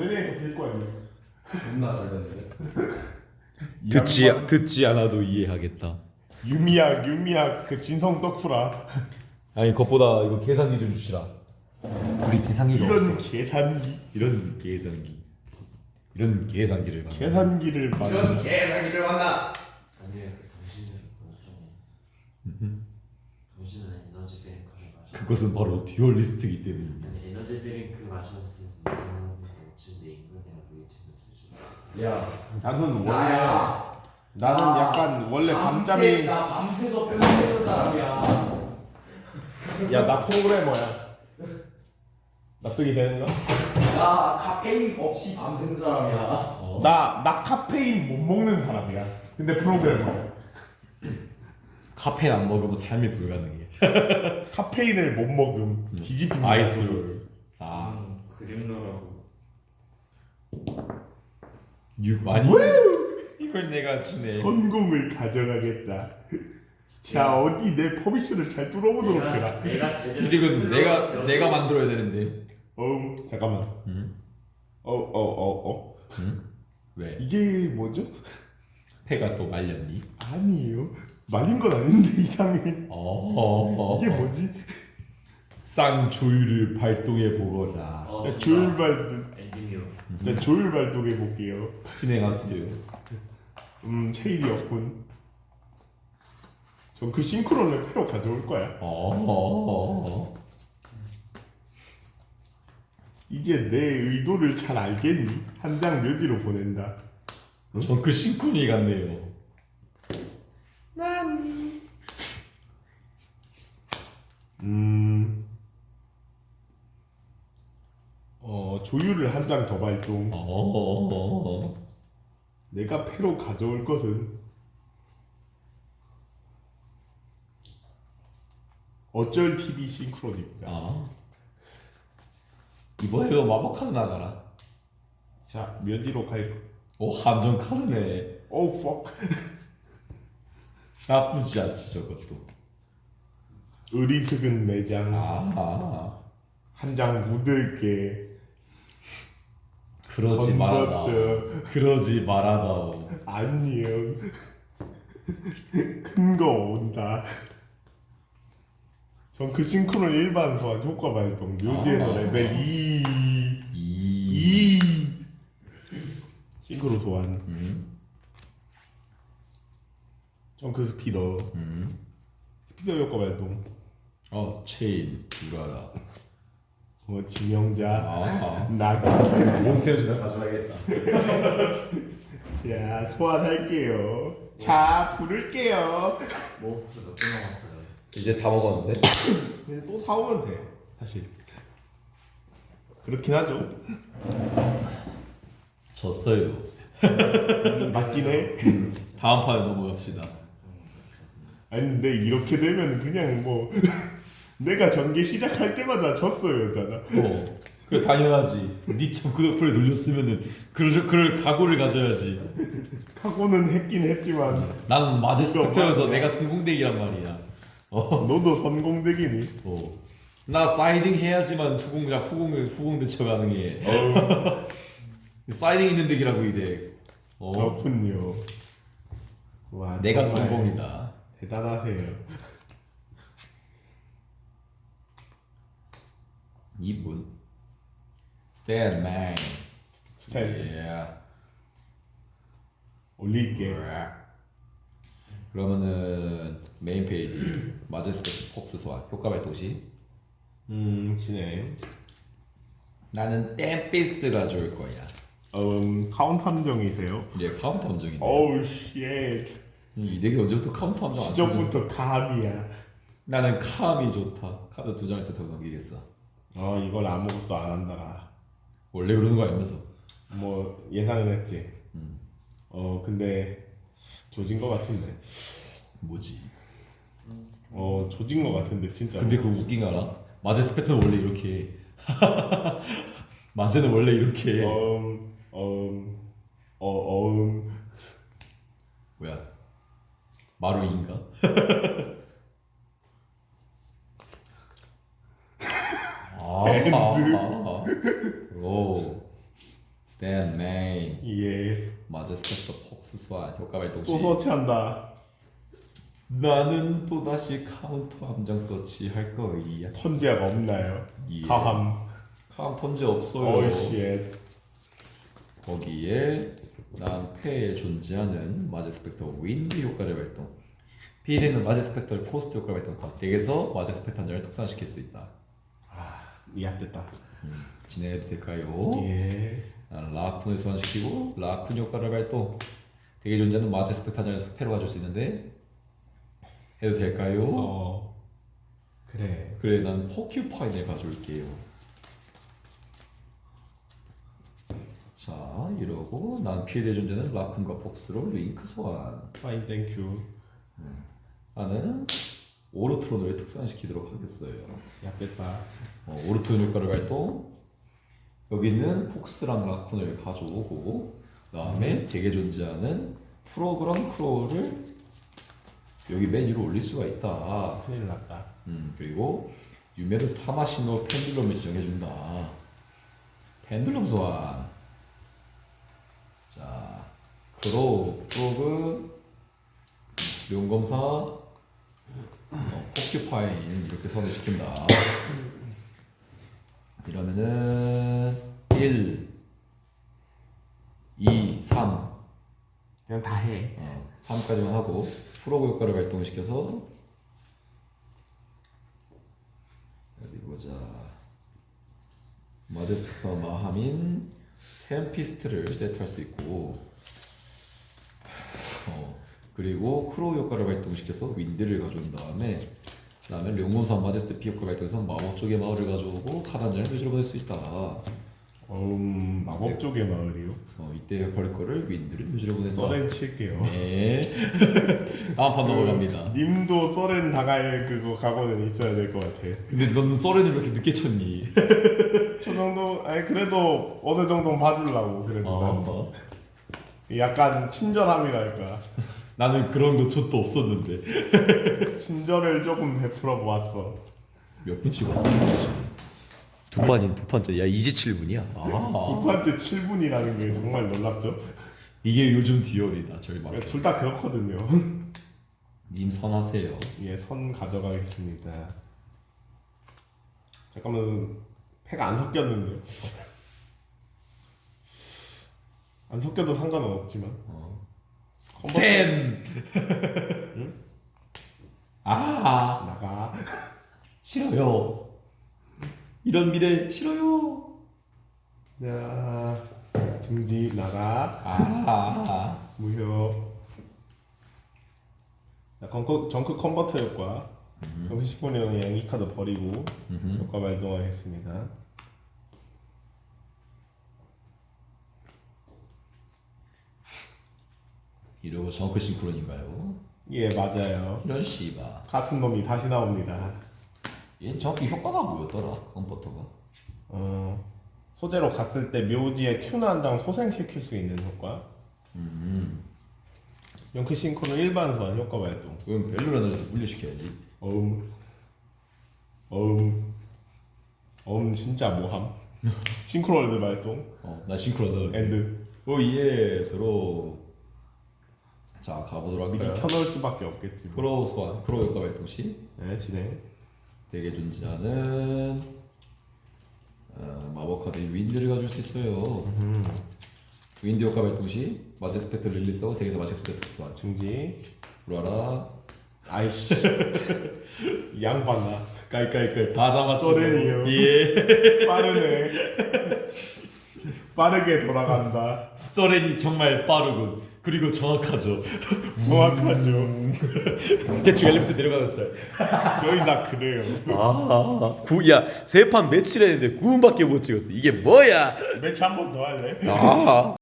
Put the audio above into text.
너네 될 거야. 존나 잘 됐는데. 듣지 듣지 않아도 이해하겠다. 유미야 유미야 그 진성 떡프라. 아니 그것보다 이거 계산기 좀 주시라. 우리 계산기가 이런 없어. 계산기 이런 계산기. 이런 계산기를 봐. 계산기를 만 이런 개사기를 만나. 아니에요. 당신은 그거죠. 당신은 에너지 드링크를 마셔. 그것은 바로 듀얼리스트이기 때문입니다. 아니 에너지 드링크 마셨을 때 야. 나는 원래 나야. 나는 아, 약간 원래 밤새, 밤잠이 나 밤새서 뼈 때리는 사람이야. 야 나 프로그래머야. 납득이 되는가? 나 카페인 없이 밤새는 사람이야. 어? 나나 카페인 못 먹는 사람이야. 근데 프로그래머. 카페인 안 먹으면 삶이 불가능해. 카페인을 못 먹음. 뒤집힌 아이스를 싹. 그림노라고. 육 아니. 이걸 내가 주네. 성공을 가져가겠다. 자 어디 내 퍼미션을 잘 뚫어보도록 해라. 내가 제대로. 근데 이거 내가 내가 만들어야 되는데. 어 잠깐만. 응? 어 어 어 어, 어. 왜? 이게 뭐죠? 폐가 또 말렸니? 아니에요. 말린 건 아닌데 이상해. 어. 이게 뭐지? 쌍조율을 발동해 보거라. 어, 자 조율 발동. 자 조율 발동해 볼게요. 진행하세요. 음 체일이 없군. 전 그 싱크론을 패로 가져올 거야. 어. 이제 내 의도를 잘 알겠니? 한 장 묘지로 보낸다. 전그 싱크니 같네요. 음. 어 조율을 한 장 더 발동. 어. 내가 패로 가져올 것은 어쩔 TV 싱크론입니다. 아. 이번에도 마법 카드 나가라. 자 묘지로 갈. 오 함정 카드네. 오 퍽. 나쁘지 않지 저것도. 의리숙은 매장 아. 한 장 묻을게. 그러지 말아다. 그러지 말아다오. 안녕. 큰거 온다. 전 그 싱크론 일반 소환 효과 발동 묘지에서 아. 레벨 2 이. 2 싱크로 소환 음. 전그 스피더 음. 스피더 효과 발동 어 체인 유라라. 뭐 지명자 아. 나가 몬스터즈나 가져가야겠다. 자 소환할게요 자 부를게요 모스트 몇개 남았어요? 이제 다 먹었는데? 이제 또 사오면 돼 사실 그렇긴 하죠 졌어요. 맞긴 해 다음 판에 넘어갑시다. 아니 근데 이렇게 되면 그냥 뭐 내가 전개 시작할 때마다 졌어요 잖아 어. 그 당연하지. 니참 구독표를 눌렸으면은 그럴 그럴 각오를 가져야지. 하고는 했긴 했지만 나는 마제 스펙터여서 맞아. 내가 성공되기란 말이야. 어. 너도 성공되기니 어. 나 사이딩 해야지만 후공자 후공을 후공 대처 가능해. 사이딩 있는 덱이라고 이 덱. 어. 그렇군요 와 내가 성공이다. 대단하세요 이분. 스탠맨. 스타일 예. 올릴게 그러면은 메인 페이지 마제스펙 폭스 소환 효과 발동 시음 진행 나는 댐피스트 가져올 거야. 음 카운트 함정이세요? 예, 카운터 함정인데. 어우 쉣 이 덱이 언제부터 카운터 함정 안 쓰는? 시작부터 감이야 나는 카미 좋다. 카드 두 장을 세트하고 넘기겠어. 어 이걸 아무것도 안 한다라 원래 그러는 거 알면서. 뭐 예상은 했지 음. 어 근데 조진 거 같은데 뭐지? 어 조진 거 같은데 진짜 근데 그거 웃긴 거 알아? 마제스펙트는 원래 이렇게 해. 마제는 원래 이렇게 해. 어음 어음 어 어음 뭐야? 마루인가? 아, 아, 아. 오. 스탠 메인 예. 마제스펙터 폭스 소환 효과 발 동 시 또 서치한다. 나는 또 다시 카운터 함정 서치할 거야 턴제가 없나요? 예. 가함. 카운터인지 없어요 어이씨. 거기에 난 폐에 존재하는 마제 스펙터 윈드 효과를 발동 피해는 마제 스펙터를 포스트 효과를 발동한다 덱에서 마제 스펙터 한 장을 특산시킬 수 있다 이해됐다. 진행해도 될까요? 예. 난 라쿤을 소환시키고 라쿤 효과를 발동 존재하는 마제스펙터 한 장을 패로 가질 수 있는데 해도 될까요? 어. 그래. 그래 난 포큐파인을 가져올게요 자 이러고 난 피해 존재는 라쿤과 폭스로 링크 소환 파인 땡큐. 나는 오르트론을 특산시키도록 하겠어요 야 됐다. 어, 오르트론 효과를 발동 여기는 폭스랑 라쿤을 가져오고 그 다음에 덱에 존재하는 프로그램 크로우를 여기 맨 위로 올릴 수가 있다 큰일 났다. 음, 그리고 유메르 타마시노 펜듈럼을 지정해준다. 펜듈럼 소환. 자, 크로우, 프로그, 용검사, 어, 포큐파인 이렇게 소환을 시킨다. 이러면은 1, 2, 3, 그냥 다 해. 어, 3까지만 하고 프로그 효과를 발동시켜서 어디 보자 마제스펙터 마하민 템피스트를 세트할 수 있고 어, 그리고 크로우 효과를 발동시켜서 윈드를 가져온 다음에 그다음에 룡몬산 마제스트 피 효과를 발동해서 마법 쪽의 마을을 가져오고 카드 한 장을 묘지로 보낼 수 있다 음 마법 쪽의 마을이요. 어, 이때 버릴 거를 윈드를 묘지로 보낸다 써렌 칠게요. 네 다음 판 넘어갑니다 님도 써렌 당할 그거 각오는 있어야 될 것 같아. 근데 너는 썰렌을 왜 이렇게 늦게 쳤니? 저 정도 아니 그래도 어느 정도 봐주려고 그래도 어. 난. 약간 친절함이랄까 나는 그런 거 좆도 없었는데 친절을 조금 베풀어 보았어. 몇 분 찍었어? 두 판인 두 판째 야 이제 7분이야 아 북한테 7분이라는 게 정말 놀랍죠. 이게 요즘 듀얼이다 절망 둘 다 그렇거든요. 님 선하세요 예, 선 가져가겠습니다. 잠깐만 패가 안 섞였는데. 안 섞여도 상관은 없지만. 어. 컴버- 스탠! 아 나가. 싫어요 이런 미래 싫어요 자, 중지 나가. 아 무효. 자, 정크, 정크 컨버터 효과. 여기 10분이면 이 카드 버리고 효과 발동하겠습니다. 이러고 정크 싱크론인가요? 예, 맞아요. 이런 씨바 같은 놈이 다시 나옵니다. 얘 정확히 효과가 뭐였더라 컴포터가 어, 소재로 갔을 때 묘지에 튜너 한장 소생시킬 수 있는 효과. 음 영크 싱크로 일반 소환 효과 발동. 그럼 벨로라너에서 분리시켜야지 어음, 어음, 어음 진짜 모함. 싱크로월드 발동. 어 나 싱크로너 엔드. 오예 들어 자 가보도록 미리 할까요? 켜놓을 수밖에 없겠지. 뭐. 크로우 소환 크로우 효과 발동 시 네, 진행. 덱에 존재하는 어, 마법 카드인 윈드를 가질 수 있어요 윈드 효과 발동 시 마제 스펙트 릴리스하고 덱에서 마제 스펙트 소환 중지. 로아라 아이씨. 이 양반 나. 깔깔깔 다 잡았지 써렌이요. 예 빠르네. 빠르게 돌아간다. 써렌이 정말 빠르군 그리고 정확하죠 정확하죠. 대충 엘리베이터 내려가는 짤 저희 다 그래요. 아, 구, 야, 세 판 매치를 했는데 9분밖에 못 찍었어. 이게 뭐야? 매치 한 번 더 할래? 아,